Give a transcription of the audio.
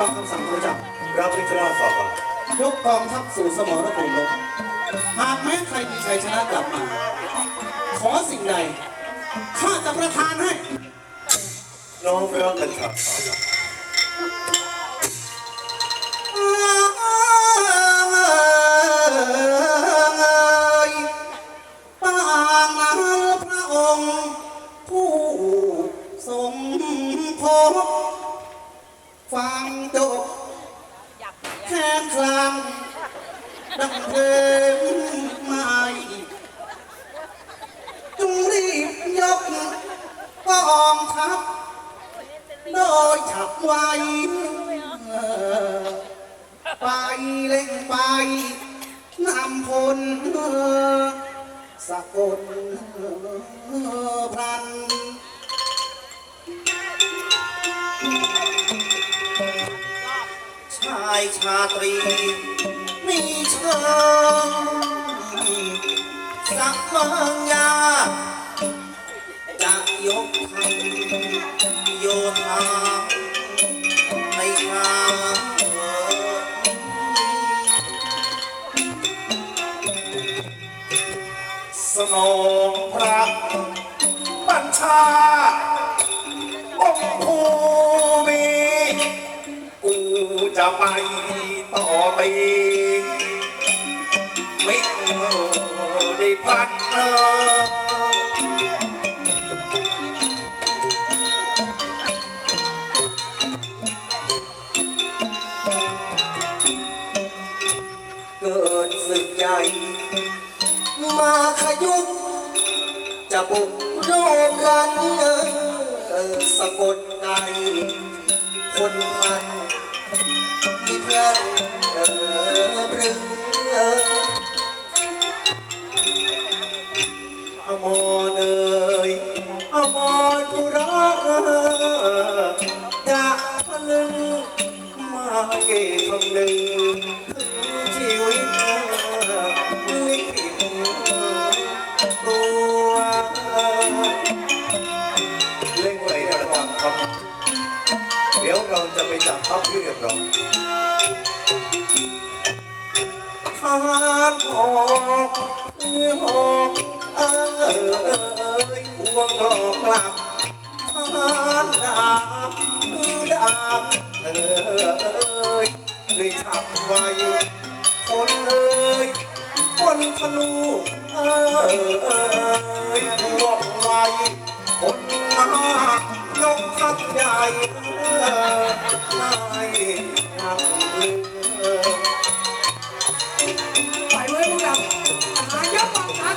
ฟังคำสั่งพระเจ้ารับพิจารณาฝ่าบาทยกกองทัพสู่สมรภูมิรบหากแม้ใครมีชัยชนะกลับมา ขอสิ่งใดข้าจะประทานให้ น้องรักกันครับฝ่าบาทปางพระองค์ผู้ทรงพบ งจบแค่คลังดังเพลงใหม่จงรีบยกกองทัพโดยฉับไวไปเล่งไปนำพลสะกดพลันายชาตรีมีเชิงสักเมืองยาจะยกทัพโยธาในคราวสนองพระบัญชาองค์ภู จะไปต่อไปไม่ได้พลัดเนอเกิดศึกใหญ่ มาขยุกจะบุกโรมกันสะกดใจคนพัน อนเออพรึงเอออมรเอ่ยอมรกุระจะพลึงมาเกคำนึงถึงชีวิต สับทัพที่เรียบร้อยทานออกเอื้อออกเออเอยห่วงหลอกกลับทานดาบมือดาบเออเอยด้วยฉับไว้คนเอ่ยคนธนูเออเอยห่วงไว้คนมาก ยกทัพใหญ่เออไล่ทัพเรือไปเว้ยพวกเราหายกบังคับ